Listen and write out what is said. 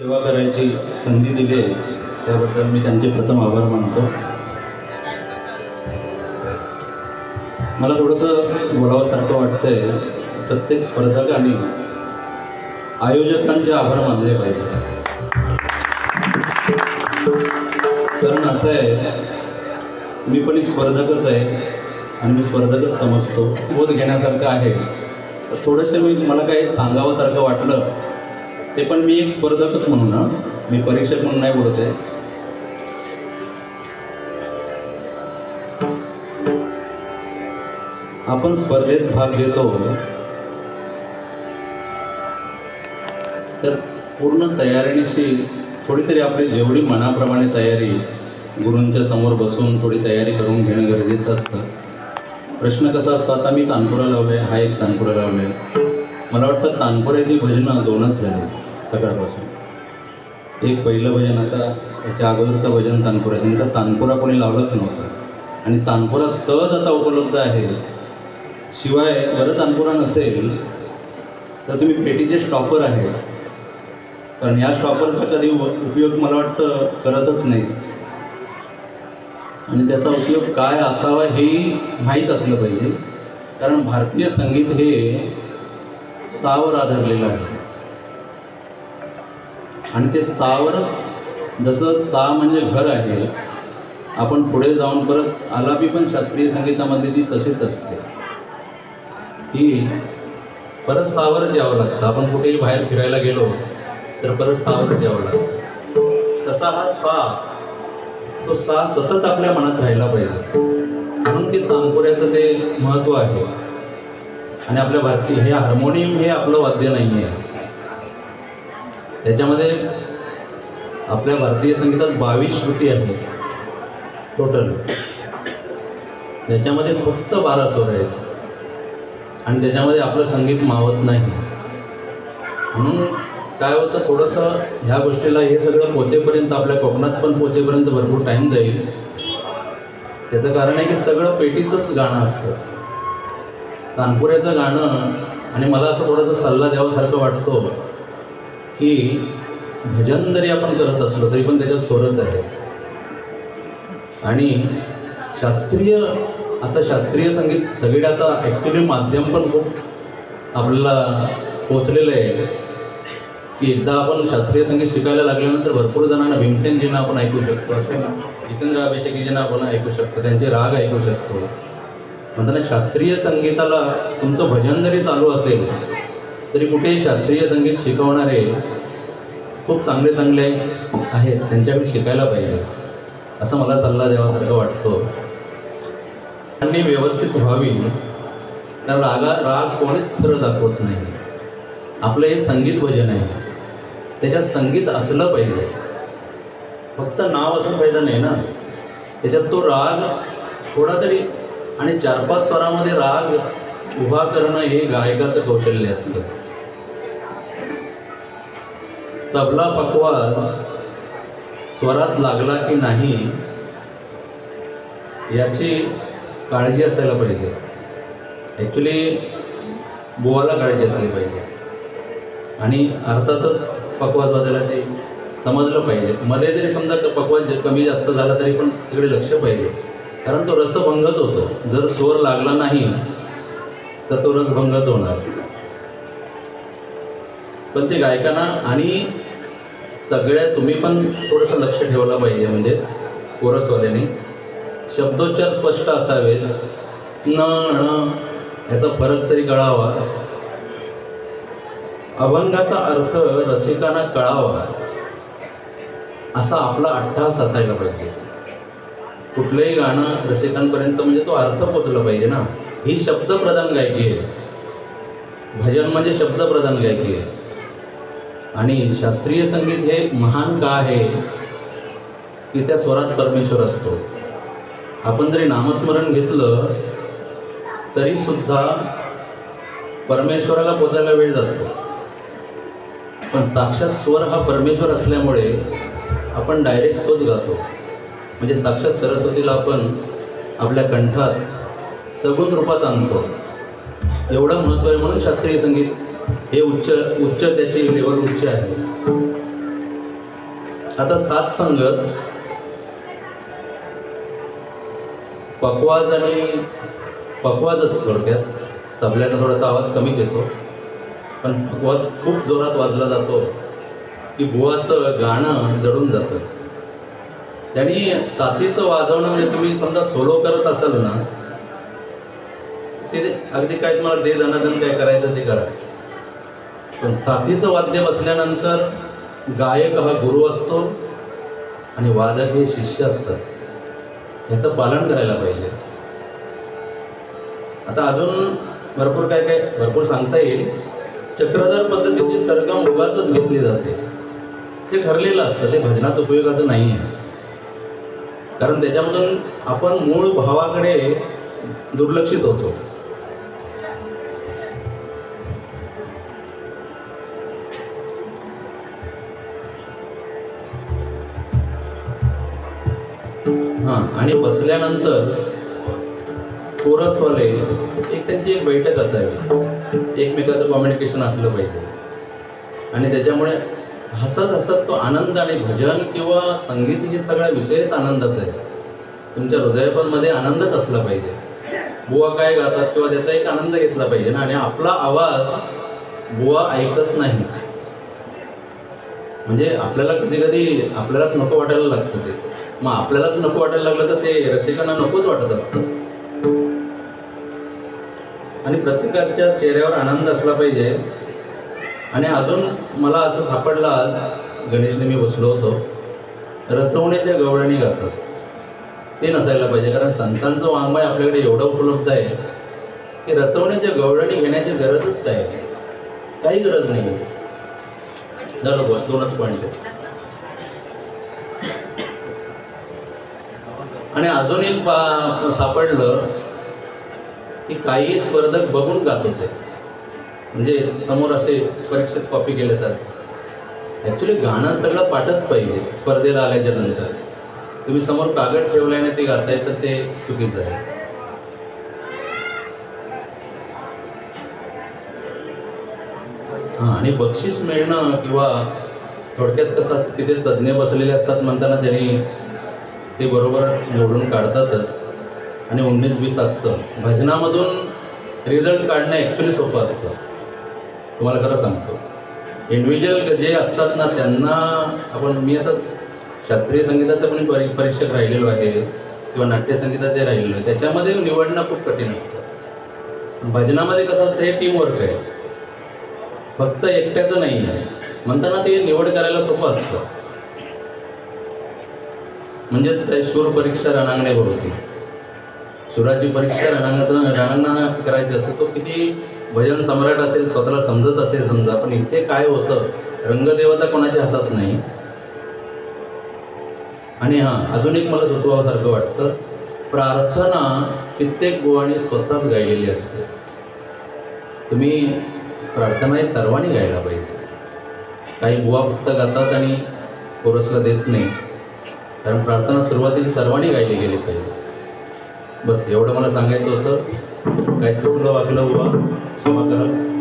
सेवा करायची संधी दिली आहे त्याबद्दल मी त्यांचे प्रथम आभार मानतो. मला थोडंसं बोलावंसारखं वाटतंय प्रत्येक स्पर्धकांनी आयोजकांचे आभार मानले पाहिजे. कारण असं आहे मी पण एक स्पर्धकच आहे आणि मी स्पर्धकच समजतो. बोध घेण्यासारखं आहे. थोडंसं मी मला काही सांगावंसारखं वाटलं ते पण मी एक स्पर्धकच म्हणून ना मी परीक्षक म्हणून नाही बोलत आहे. आपण स्पर्धेत भाग घेतो. तर पूर्ण तयारीनिशी थोडी तरी आपली जेवढी मनाप्रमाणे तयारी गुरूंच्या समोर बसून थोडी तयारी करून घेणं गरजेचं असतं. प्रश्न कसा असतो आता मी तानपुरा लावले हा एक तानपुरा लावले मला वाटतं तानपुऱ्याची भजनं दोनच झाली सकाळपासून एक पहिलं भजन आता त्याच्या अगोदरचं भजन तानपुरा नंतर तानपुरा कोणी लावलंच नव्हतं. आणि तानपुरा सहज आता उपलब्ध आहे. शिवाय बरं तानपुरा नसेल तर तुम्ही पेटीचे स्टॉपर आहे. कारण या स्टॉपरचा कधी उपयोग मला वाटतं करतच नाही. आणि त्याचा उपयोग काय असावा हेही माहीत असलं पाहिजे. कारण भारतीय संगीत हे सावर आधारलेलं आहे. आणि ते सावरच जसं सा म्हणजे घर आहे आपण पुढे जाऊन परत आलापी पण शास्त्रीय संगीतामध्ये ती तशीच असते. की परत सावरच यावं लागतं. आपण कुठेही बाहेर फिरायला गेलो तर परत सावरच यावं लागतं. तसा हा सा तो सा सतत आपल्या मनात राहिला पाहिजे. म्हणून ते तानपुऱ्याचं ते महत्त्व आहे. आणि आपल्या भारतीय हे हार्मोनियम हे आपलं वाद्य नाही आहे त्याच्यामध्ये आपल्या भारतीय संगीतात बावीस श्रुती आहेत. टोटल त्याच्यामध्ये फक्त बारा स्वर आहेत. आणि त्याच्यामध्ये आपलं संगीत मावत नाही. म्हणून काय होतं थोडंसं ह्या गोष्टीला हे सगळं पोचेपर्यंत आपल्या कोकणात पण पोचेपर्यंत भरपूर टाईम जाईल. त्याचं कारण आहे की सगळं पेटीचंच गाणं असतं. तानपुऱ्याचं गाणं आणि मला असं थोडंसं सल्ला द्यावासारखं वाटतो. की भजन जरी आपण करत असलो तरी पण त्याच्यात स्वरच आहे. आणि शास्त्रीय आता शास्त्रीय संगीत सगळे आता ॲक्च्युली माध्यम पण खूप आपल्याला पोचलेलं आहे. की एकदा आपण शास्त्रीय संगीत शिकायला लागल्यानंतर भरपूर जणांना भीमसेनजींना आपण ऐकू शकतो असे जितेंद्र अभिषेकीजींना आपण ऐकू शकतो त्यांचे राग ऐकू शकतो. म्हणताना शास्त्रीय संगीताला तुमचं भजन जरी चालू असेल तरी कुठेही शास्त्रीय संगीत शिकवणारे खूप चांगले चांगले आहेत त्यांच्याकडे शिकायला पाहिजे असं मला सल्ला द्यावासारखं वाटतो. त्यांनी व्यवस्थित व्हावी. तर रागा राग कोणीच सरळ दाखवत नाही. आपलं हे संगीत भजन आहे. त्याच्यात संगीत असलं पाहिजे. फक्त नाव असून फायदा नाही ना. त्याच्यात तो राग थोडा तरी आणि चार पाच स्वरामध्ये राग उभा करणं हे गायकाचं कौशल्य असतं. तबला पकवाज स्वरात लागला की नाही याची काळजी असायला पाहिजे. ॲक्च्युली बोवाला काळजी असली पाहिजे. आणि अर्थातच पकवाज वाजायला ते समजलं पाहिजे. मध्ये जरी समजा क- पकवाज कमी जास्त झाला तरी पण तिकडे लक्ष पाहिजे. कारण तो रसभंगच होतो. जर स्वर लागला नाही तर तो रसभंगच होणार. पण ते गायकांना आणि सगळ्या तुम्ही पण थोडंसं लक्ष ठेवलं पाहिजे म्हणजे कोरसवाल्याने. शब्दोच्चार स्पष्ट असावेत. न याचा फरक तरी कळावा. अभंगाचा अर्थ रसिकांना कळावा. असा आपला अट्टहास असायला पाहिजे. कुठलंही गाणं रसिकांपर्यंत म्हणजे तो अर्थ पोचला पाहिजे ना. ही शब्दप्रधान गायकी आहे. भजन म्हणजे शब्दप्रधान गायकी आहे. आणि शास्त्रीय संगीत हे महान का आहे? की त्या स्वरात परमेश्वर असतो. आपण जरी नामस्मरण घेतलं तरी सुद्धा परमेश्वराला पोचायला वेळ जातो. पण साक्षात स्वर हा परमेश्वर असल्यामुळे आपण डायरेक्ट तोच गातो. म्हणजे साक्षात सरस्वतीला आपण आपल्या कंठात सगुण रूपात आणतो. एवढं महत्त्व आहे म्हणून शास्त्रीय संगीत हे उच्च उच्च त्याची लेवल उच्च आहे. आता सात संघ. पकवाज आणि पकवाजच थोडक्यात. तबल्याचा थोडासा आवाज कमीच येतो. पण पकवाज खूप जोरात वाजला जातो. की बुवाचं गाणं दडून जातं. त्यांनी साथीचं वाजवणं म्हणजे तुम्ही समजा सोलो करत असाल ना ते अगदी काय तुम्हाला दे धनाधन काय करायचं ते करा. पण साथीचं वाद्य बसल्यानंतर गायक हा गुरु असतो आणि वादक हे शिष्य असतात. याचं पालन करायला पाहिजे. आता अजून भरपूर काय काय भरपूर सांगता येईल. चक्रधर पद्धतीची सरगम उगाच घेतली जाते. ते ठरलेलं असतं ते भजनात उपयोगाचं नाही आहे कारण त्याच्यामधून आपण मूळ भावाकडे दुर्लक्षित होतो. हां आणि बसल्यानंतर कोरसवाले एक त्यांची एक बैठक असावी. एकमेकाचं कम्युनिकेशन असलं पाहिजे. आणि त्याच्यामुळे हसत हसत तो आनंद आणि भजन किंवा संगीत हे सगळा विषयच आनंदाचा आहे. तुमच्या हृदयपणमध्ये आनंदच असला पाहिजे. बुवा काय गातात किंवा त्याचा एक आनंद घेतला पाहिजे ना आणि आपला आवाज बुवा ऐकत नाही. म्हणजे आपल्याला कधी कधी आपल्यालाच नको वाटायला लागतं ते. मग आपल्यालाच नको वाटायला लागलं तर ते रसिकांना नकोच वाटत असतं. आणि प्रत्येकाच्या चेहऱ्यावर आनंद असला पाहिजे. आणि अजून मला असं सापडलं आज गणेशने मी बसलो होतो. रचवण्याच्या गवळणी गातात. ते नसायला पाहिजे कारण संतांचं वाङ्मय आपल्याकडे एवढं उपलब्ध आहे की रचवण्याच्या गवळणी घेण्याची गरजच काय काही गरज नाही झालं बस दोनच पॉईंट आणि अजून एक सापडलं की काही स्पर्धक बघून गात होते. म्हणजे समोर असे परीक्षेत कॉपी केल्यासारखं. ॲक्च्युली गाणं सगळं पाठच पाहिजे स्पर्धेला आल्याच्यानंतर. तुम्ही समोर कागद ठेवल्याने ते गाताय तर ते चुकीचं आहे. हां आणि बक्षीस मिळणं किंवा थोडक्यात कसं असतं तिथे तज्ज्ञ बसलेले असतात म्हणताना त्यांनी ते बरोबर निवडून काढतातच. आणि उन्नीस वीस असतं. भजनामधून रिझल्ट काढणं ॲक्च्युली सोपं असतं. तुम्हाला खरं सांगतो. इंडिव्हिज्युअल जे असतात ना त्यांना आपण मी आता शास्त्रीय संगीताचं पण परी परीक्षक राहिलेलो आहे किंवा नाट्यसंगीताचे राहिलेलो आहे. त्याच्यामध्ये निवडणं खूप कठीण असतं. भजनामध्ये कसं असतं हे टीमवर्क आहे. फक्त एकट्याचं नाही आहे. म्हणताना ते निवड करायला सोपं असतं. म्हणजेच काय शूर परीक्षा रणांगणे होती सुराची परीक्षा रणांगण रणांगणा करायची असते तो किती भजन सम्राट असेल स्वतःला समजत असेल समजा पण इथे काय होतं रंगदेवता कोणाच्या हातात नाही. आणि हां अजून एक मला सुचवासारखं वाटतं प्रार्थना कित्येक बुवानी स्वतःच गायलेली असते. तुम्ही प्रार्थना ही सर्वांनी गायला पाहिजे. काही बुवा फक्त गातात आणि कोरसला देत नाही. कारण प्रार्थना सुरुवातीला सर्वांनी गायली गेली पाहिजे. बस एवढं मला सांगायचं होतं. काय चुकलं वागलं बुवा क्षमा करा.